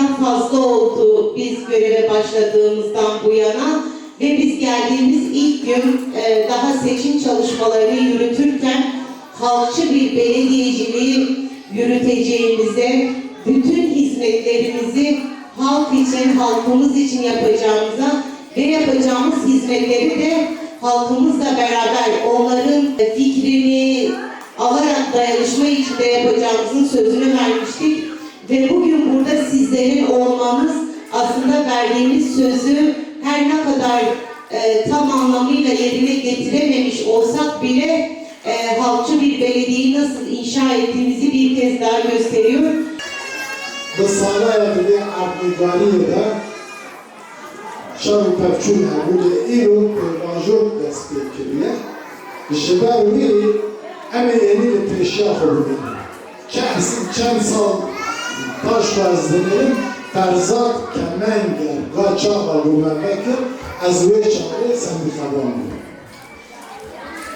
%50'den fazla oldu biz göreve başladığımızdan bu yana ve biz geldiğimiz ilk gün e, daha seçim çalışmalarını yürütürken halkçı bir belediyeciliği yürüteceğimize, bütün hizmetlerimizi halk için, halkımız için yapacağımıza ve yapacağımız hizmetleri de halkımızla beraber onların fikrini alarak dayanışma içinde yapacağımızın sözünü vermiştik. verdiğimiz sözü her ne kadar e, tam anlamıyla yerine getirememiş olsak bile e, halkçı bir belediyeyi nasıl inşa ettiğimizi bir kez daha gösteriyor. Dasana yadını Artniganiye'de Şahin Pevçun Erbude İro Pevajor destek kiriye Jiba Uri Eme yeni de peşya kurdu. Çeksin çen sal taş vazdenelim فرزاد کمنگر قاچاق رومنگر از وی چاره سندیخوان بود.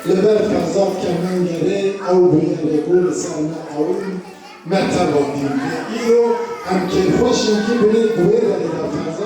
لبر فرزاد کمنگره او بیره گول سرم اون متوانیم ایو هم که خوش که بری دوی رای فرزاد